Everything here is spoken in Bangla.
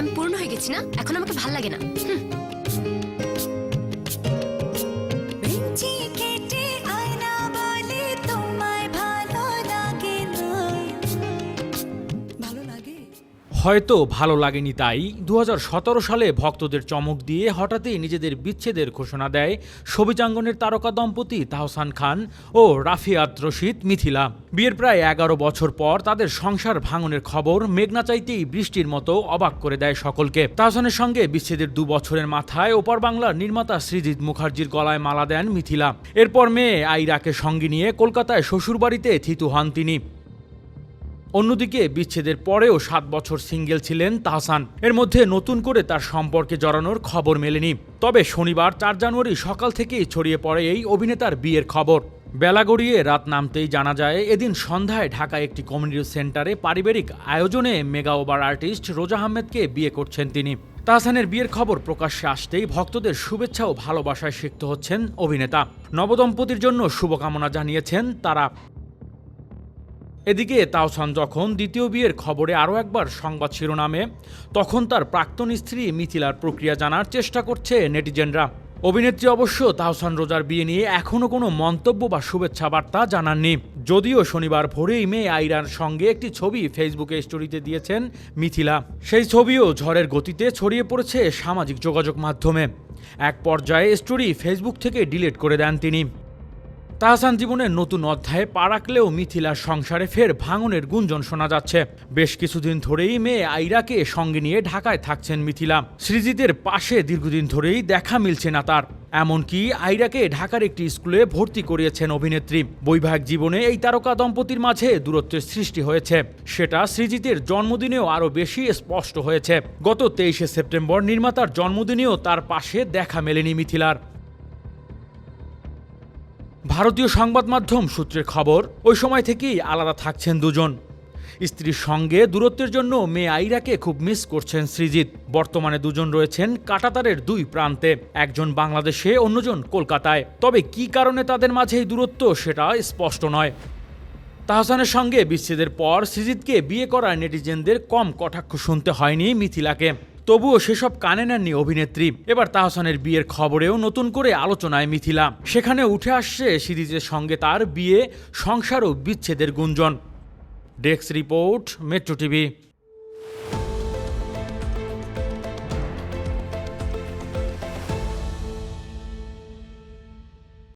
আমি পূর্ণ হয়ে গেছি না? এখন আমাকে ভালো লাগে না। হয়তো ভালো লাগেনি তাই দু হাজার সতেরো সালে ভক্তদের চমক দিয়ে হঠাৎই নিজেদের বিচ্ছেদের ঘোষণা দেয় সবিচাঙ্গনের তারকা দম্পতি তাহসান খান ও রাফিয়াত রশিদ মিথিলা। বিয়ের প্রায় এগারো বছর পর তাদের সংসার ভাঙনের খবর মেঘনা চাইতেই বৃষ্টির মতো অবাক করে দেয় সকলকে। তাহসানের সঙ্গে বিচ্ছেদের দু বছরের মাথায় ওপার বাংলার নির্মাতা সৃজিৎ মুখার্জির গলায় মালা দেন মিথিলা। এরপর মেয়ে আইরাকে সঙ্গে নিয়ে কলকাতায় শ্বশুরবাড়িতে থিতু হন তিনি। অন্যদিকে বিচ্ছেদের পরেও সাত বছর সিঙ্গেল ছিলেন তাহসান। এর মধ্যে নতুন করে তার সম্পর্কে জড়ানোর খবর মেলেনি। তবে শনিবার, চার জানুয়ারি সকাল থেকেই ছড়িয়ে পড়ে এই অভিনেতার বিয়ের খবর। বেলা গড়িয়ে রাত নামতেই জানা যায়, এদিন সন্ধ্যায় ঢাকায় একটি কমিউনিটি সেন্টারে পারিবারিক আয়োজনে মেগা ওভার আর্টিস্ট রোজা আহমেদকে বিয়ে করছেন তিনি। তাহসানের বিয়ের খবর প্রকাশ্যে আসতেই ভক্তদের শুভেচ্ছা ও ভালোবাসায় সিক্ত হচ্ছেন অভিনেতা। নবদম্পতির জন্য শুভকামনা জানিয়েছেন তারা। এদিকে তাওসান যখন দ্বিতীয় বিয়ের খবরে আরও একবার সংবাদ শিরোনামে, তখন তার প্রাক্তন স্ত্রী মিথিলার প্রক্রিয়া জানার চেষ্টা করছে নেটিজেনরা। অভিনেত্রী অবশ্য তাহসান রোজার বিয়ে নিয়ে এখনও কোনো মন্তব্য বা শুভেচ্ছা বার্তা জানাননি। যদিও শনিবার ভোরেই মেয়ে আইরার সঙ্গে একটি ছবি ফেসবুকে স্টোরিতে দিয়েছেন মিথিলা। সেই ছবিও ঝড়ের গতিতে ছড়িয়ে পড়েছে সামাজিক যোগাযোগ মাধ্যমে। এক পর্যায়ে স্টোরি ফেসবুক থেকে ডিলিট করে দেন তিনি। তাহসান জীবনের নতুন অধ্যায়ে পা রাখলেও মিথিলার সংসারে ফের ভাঙনের গুঞ্জন শোনা যাচ্ছে। বেশ কিছুদিন ধরেই মেয়ে আইরাকে সঙ্গে নিয়ে ঢাকায় থাকছেন মিথিলা। সৃজিতের পাশে দীর্ঘদিন ধরেই দেখা মিলছে না তার। এমনকি আইরাকে ঢাকার একটি স্কুলে ভর্তি করিয়েছেন অভিনেত্রী। বৈবাহিক জীবনে এই তারকা দম্পতির মাঝে দূরত্বের সৃষ্টি হয়েছে। সেটা সৃজিতের জন্মদিনেও আরও বেশি স্পষ্ট হয়েছে। গত তেইশে সেপ্টেম্বর নির্মাতার জন্মদিনেও তার পাশে দেখা মেলেনি মিথিলার। ভারতীয় সংবাদ মাধ্যম সূত্রের খবর, ওই সময় থেকেই আলাদা থাকছেন দুজন। স্ত্রীর সঙ্গে দূরত্বের জন্য মেয়ে আইরাকে খুব মিস করছেন সৃজিত বর্তমানে দুজন রয়েছেন কাটাতারের দুই প্রান্তে, একজন বাংলাদেশে, অন্যজন কলকাতায়। তবে কি কারণে তাদের মাঝে এই দূরত্ব সেটা স্পষ্ট নয়। তাহসানের সঙ্গে বিচ্ছেদের পর সৃজিতকে বিয়ে করা নেটিজেনদের কম কটাক্ষ শুনতে হয়নি মিথিলাকে। তবুও সেসব কানে নেননি অভিনেত্রী। এবার তাহসানের বিয়ের খবরেও নতুন করে আলোচনায় মিথিলা। সেখানে উঠে আসছে সিরিজের সঙ্গে তার বিয়ে, সংসার ও বিচ্ছেদের গুঞ্জন। Desk report, metro TV.